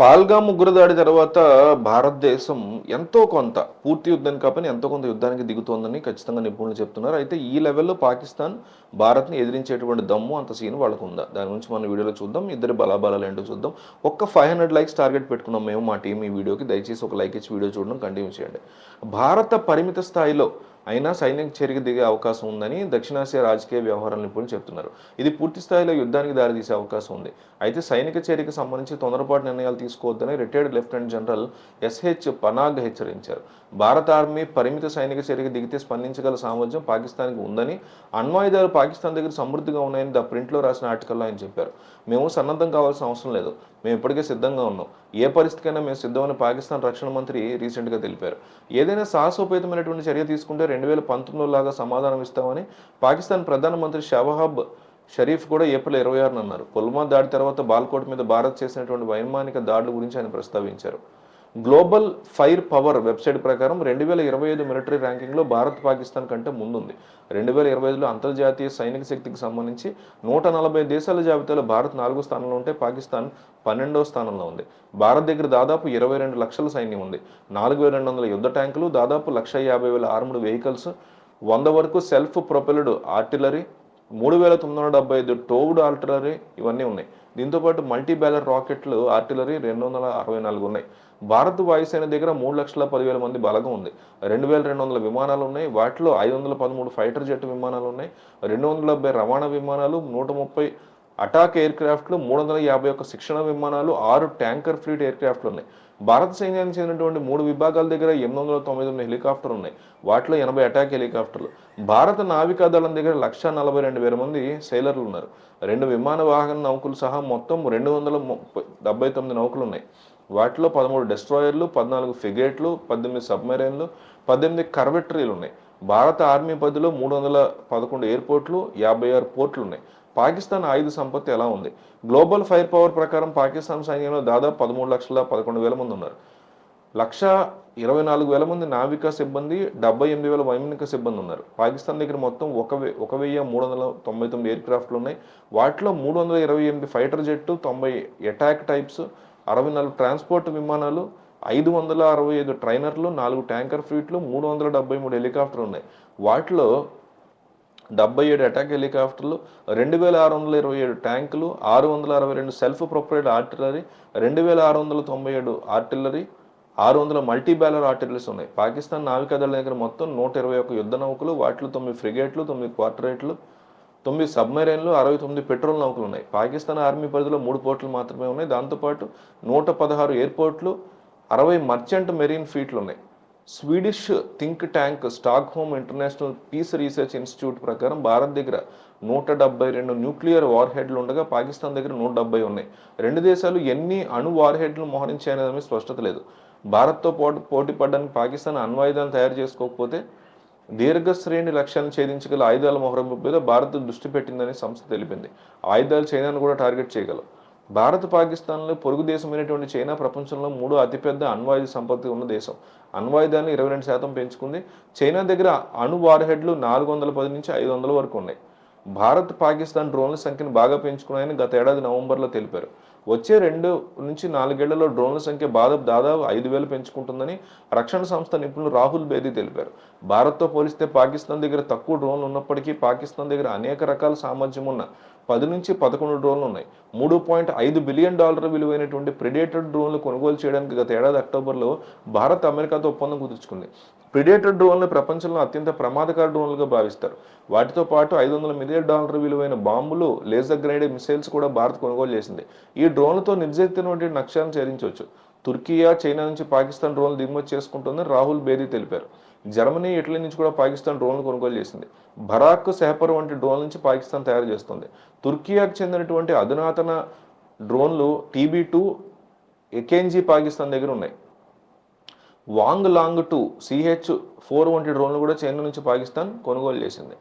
పాల్గా ముగ్గురు దాడి తర్వాత భారతదేశం ఎంతో కొంత పూర్తి యుద్ధం కాపని ఎంతో కొంత యుద్ధానికి దిగుతోందని ఖచ్చితంగా నిపుణులు చెప్తున్నారు. అయితే ఈ లెవెల్లో పాకిస్తాన్ భారత్ని ఎదిరించేటువంటి దమ్ము అంత సీన్ వాళ్ళకు ఉందా దాని గురించి మన వీడియోలో చూద్దాం. ఇద్దరు బలాబలాలు ఏంటో చూద్దాం. ఒక్క ఫైవ్ హండ్రెడ్ లైక్స్ టార్గెట్ పెట్టుకున్నాం మేము మా టీం ఈ వీడియోకి. దయచేసి ఒక లైక్ ఇచ్చి వీడియో చూడడం కంటిన్యూ చేయండి. భారత పరిమిత స్థాయిలో అయినా సైన్యం చేరిక దిగే అవకాశం ఉందని దక్షిణాసియా రాజకీయ వ్యవహారాల నిపుణులు చెప్తున్నారు. ఇది పూర్తి స్థాయిలో యుద్ధానికి దారితీసే అవకాశం ఉంది. అయితే సైనిక చర్యకు సంబంధించి తొందరపాటు నిర్ణయాలు తీసుకోవద్దని retired lieutenant general S H Panag హెచ్చరించారు. భారత ఆర్మీ పరిమిత సైనిక చర్యకు దిగితే స్పందించగల సామర్థ్యం పాకిస్తాన్కి ఉందని అణ్వాయుధాలు పాకిస్తాన్ దగ్గర సమృద్ధిగా ఉన్నాయని ద ప్రింట్లో రాసిన ఆర్టికల్లో ఆయన చెప్పారు. మేము సన్నద్ధం కావాల్సిన అవసరం లేదు. మేము ఇప్పటికే సిద్ధంగా ఉన్నాం. ఏ పరిస్థితికైనా మేము సిద్ధమని పాకిస్తాన్ రక్షణ మంత్రి రీసెంట్గా తెలిపారు. ఏదైనా సాహసోపేతమైనటువంటి చర్య తీసుకుంటే రెండు వేల పంతొమ్మిదిలో లాగా సమాధానం ఇస్తామని పాకిస్తాన్ ప్రధానమంత్రి షవహాబ్ షరీఫ్ కూడా ఏప్రిల్ ఇరవై ఆరున అన్నారు. పుల్వామా దాడి తర్వాత బాల్కోట్ మీద భారత్ చేసినటువంటి వైమానిక దాడుల గురించి ఆయన ప్రస్తావించారు. గ్లోబల్ ఫైర్ పవర్ వెబ్సైట్ ప్రకారం రెండు వేల ఇరవై ఐదు మిలిటరీ ర్యాంకింగ్లో భారత్ పాకిస్తాన్ కంటే ముందుంది. రెండు వేల ఇరవై ఐదులో అంతర్జాతీయ సైనిక శక్తికి సంబంధించి నూట నలభై దేశాల జాబితాలో భారత్ నాలుగో స్థానంలో ఉంటే పాకిస్తాన్ పన్నెండవ స్థానంలో ఉంది. భారత్ దగ్గర దాదాపు ఇరవై రెండు లక్షల సైన్యం ఉంది. నాలుగు వేల రెండు వందల యుద్ధ ట్యాంకులు దాదాపు లక్ష యాభై వేల ఆర్ముడ్ వెహికల్స్ వంద వరకు సెల్ఫ్ ప్రొపెల్డ్ ఆర్టిలరీ మూడు వేల తొమ్మిది వందల డెబ్బై ఐదు టోవ్డ్ ఆర్టిలరీ ఇవన్నీ ఉన్నాయి. దీంతోపాటు మల్టీ బ్యాలర్ రాకెట్లు ఆర్టిలరీ రెండు వందల అరవై నాలుగు ఉన్నాయి. భారత్ వాయుసేన దగ్గర మూడు లక్షల పదివేల మంది బలగం ఉంది. రెండు వేల రెండు వందల విమానాలు ఉన్నాయి. వాటిలో ఐదు వందల పదమూడు ఫైటర్ జెట్ విమానాలు ఉన్నాయి. రెండు వందల డెబ్బై రవాణా విమానాలు నూట ముప్పై అటాక్ ఎయిర్ క్రాఫ్ట్లు మూడు వందల యాభై ఒక్క శిక్షణ విమానాలు ఆరు ట్యాంకర్ ఫ్లీట్ ఎయిర్ క్రాఫ్ట్లు ఉన్నాయి భారత సైన్యానికి చెందినటువంటి మూడు విభాగాల దగ్గర ఎనిమిది వందల తొంభై తొమ్మిది హెలికాప్టర్లు ఉన్నాయి వాటిలో ఎనభై అటాక్ హెలికాప్టర్లు. భారత నావికా దళం దగ్గర లక్ష నలభై రెండు వేల మంది సైలర్లు ఉన్నారు రెండు విమాన వాహన నౌకలు సహా మొత్తం రెండు వందల ముప్పై డెబ్బై తొమ్మిది నౌకలు ఉన్నాయి వాటిలో పదమూడు డెస్ట్రాయర్లు పద్నాలుగు ఫిగేట్లు పద్దెనిమిది సబ్మెరైన్లు పద్దెనిమిది కర్వెట్రీలు ఉన్నాయి భారత ఆర్మీ పరిధిలో మూడు వందల పదకొండు ఎయిర్పోర్ట్లు యాభై ఆరు పోర్ట్లు ఉన్నాయి పాకిస్తాన్ ఆయుధ సంపత్తి ఎలా ఉంది? గ్లోబల్ ఫైర్ పవర్ ప్రకారం పాకిస్తాన్ సైన్యంలో దాదాపు పదమూడు లక్షల పదకొండు వేల మంది ఉన్నారు. లక్ష ఇరవై నాలుగు వేల మంది నావికా సిబ్బంది డెబ్బై ఎనిమిది వేల వైమానిక సిబ్బంది ఉన్నారు. పాకిస్తాన్ దగ్గర మొత్తం ఒక వె ఒక వెయ్యి మూడు వందల తొంభై తొమ్మిది ఎయిర్ క్రాఫ్ట్లు ఉన్నాయి. వాటిలో మూడు వందల ఇరవై ఎనిమిది ఫైటర్ జెట్టు తొంభై అటాక్ టైప్స్ అరవై నాలుగు ట్రాన్స్పోర్ట్ విమానాలు ఐదు వందల అరవై ఐదు ట్రైనర్లు నాలుగు ట్యాంకర్ ఫ్లీట్లు మూడు వందల డెబ్బై మూడు హెలికాప్టర్లు ఉన్నాయి. వాటిలో డెబ్బై ఏడు అటాక్ హెలికాప్టర్లు రెండు వేల ఆరు వందల ఇరవై ఏడు ట్యాంకులు ఆరు వందల అరవై రెండు సెల్ఫ్ ప్రొపరేట్ ఆర్టిలరీ రెండు వేల ఆరు వందల తొంభై ఏడు ఆర్టిలరీ ఆరు వందల మల్టీ బ్యాలర్ ఆర్టిలరీస్ ఉన్నాయి. పాకిస్తాన్ నావికాదళ దగ్గర మొత్తం నూట ఇరవై ఒక యుద్ధ నౌకలు వాటిలో తొమ్మిది ఫ్రిగేట్లు తొమ్మిది క్వార్టరేట్లు తొమ్మిది సబ్మెరైన్లు అరవై తొమ్మిది పెట్రోల్ నౌకలు ఉన్నాయి. పాకిస్తాన్ ఆర్మీ పరిధిలో మూడు పోర్టులు మాత్రమే ఉన్నాయి. దాంతోపాటు నూట పదహారు ఎయిర్పోర్ట్లు అరవై మర్చెంట్ మెరీన్ ఫీట్లు ఉన్నాయి Swedish think tank Stockholm international peace research institute ప్రకారం భారత్ దగ్గర నూట డెబ్బై రెండు న్యూక్లియర్ వార్ హెడ్లు ఉండగా పాకిస్తాన్ దగ్గర నూట డెబ్బై ఉన్నాయి. రెండు దేశాలు ఎన్ని అణు వార్ హెడ్లు మోహరించాయనేది స్పష్టత లేదు. భారత్తో పోటీ పోటీ పడడానికి పాకిస్తాన్ అణ్వాయుధాలు తయారు చేసుకోకపోతే దీర్ఘశ్రేణి లక్ష్యాన్ని ఛేదించగల ఆయుధాల మొహరం మీద భారత్ దృష్టి పెట్టిందని సంస్థ తెలిపింది. ఆయుధాలు చైనాను కూడా టార్గెట్ చేయగలవు. భారత్ పాకిస్తాన్లో పొరుగు దేశమైనటువంటి చైనా ప్రపంచంలో మూడో అతిపెద్ద అణ్వాయుధ సంపత్తి ఉన్న దేశం. అణ్వాయుధాన్ని ఇరవై రెండు శాతం పెంచుకుంది. చైనా దగ్గర అణు వార్హెడ్లు నాలుగు వందల పది నుంచి ఐదు వందల వరకు ఉన్నాయి. భారత్ పాకిస్తాన్ డ్రోన్ల సంఖ్యను బాగా పెంచుకున్నాయని గత ఏడాది నవంబర్లో తెలిపారు. వచ్చే రెండు నుంచి నాలుగేళ్ళలో డ్రోన్ల సంఖ్య దాదాపు దాదాపు ఐదు వేలు పెంచుకుంటుందని రక్షణ సంస్థ నిపుణులు రాహుల్ బేదీ తెలిపారు. భారత్తో పోలిస్తే పాకిస్తాన్ దగ్గర తక్కువ డ్రోన్లు ఉన్నప్పటికీ పాకిస్తాన్ దగ్గర అనేక రకాల సామర్థ్యం ఉన్న పది నుంచి పదకొండు డ్రోన్లు ఉన్నాయి. మూడు పాయింట్ ఐదు బిలియన్ డాలర్ విలువైనటువంటి ప్రిడేటెడ్ డ్రోన్లు కొనుగోలు చేయడానికి గత ఏడాది అక్టోబర్లో భారత్ అమెరికాతో ఒప్పందం కుదుర్చుకుంది. ప్రిడేటెడ్ డ్రోన్లు ప్రపంచంలో అత్యంత ప్రమాదకర డ్రోన్లుగా భావిస్తారు. వాటితో పాటు ఐదు వందల మిలియన్ డాలర్ విలువైన బాంబులు లేజర్ గ్రైడ్ మిసైల్స్ కూడా భారత్ కొనుగోలు చేసింది. ఈ డ్రోన్లతో నిర్జెత్తినటువంటి లక్ష్యాలను చేరించవచ్చు తుర్కియా చైనా నుంచి పాకిస్తాన్ డ్రోన్లు దిగుమతి చేసుకుంటుందని రాహుల్ బేదీ తెలిపారు. జర్మనీ ఇటలీ నుంచి కూడా పాకిస్తాన్ డ్రోన్లు కొనుగోలు చేసింది. బరాక్ సెహపర్ వంటి డ్రోన్ల నుంచి పాకిస్తాన్ తయారు చేస్తుంది. తుర్కియాకు చెందినటువంటి అధునాతన డ్రోన్లు టీబీ టూ ఎకేన్జీ పాకిస్తాన్ దగ్గర ఉన్నాయి. Wing Loong two CH four వంటి డ్రోన్లు కూడా చైనా నుంచి పాకిస్తాన్ కొనుగోలు చేసింది.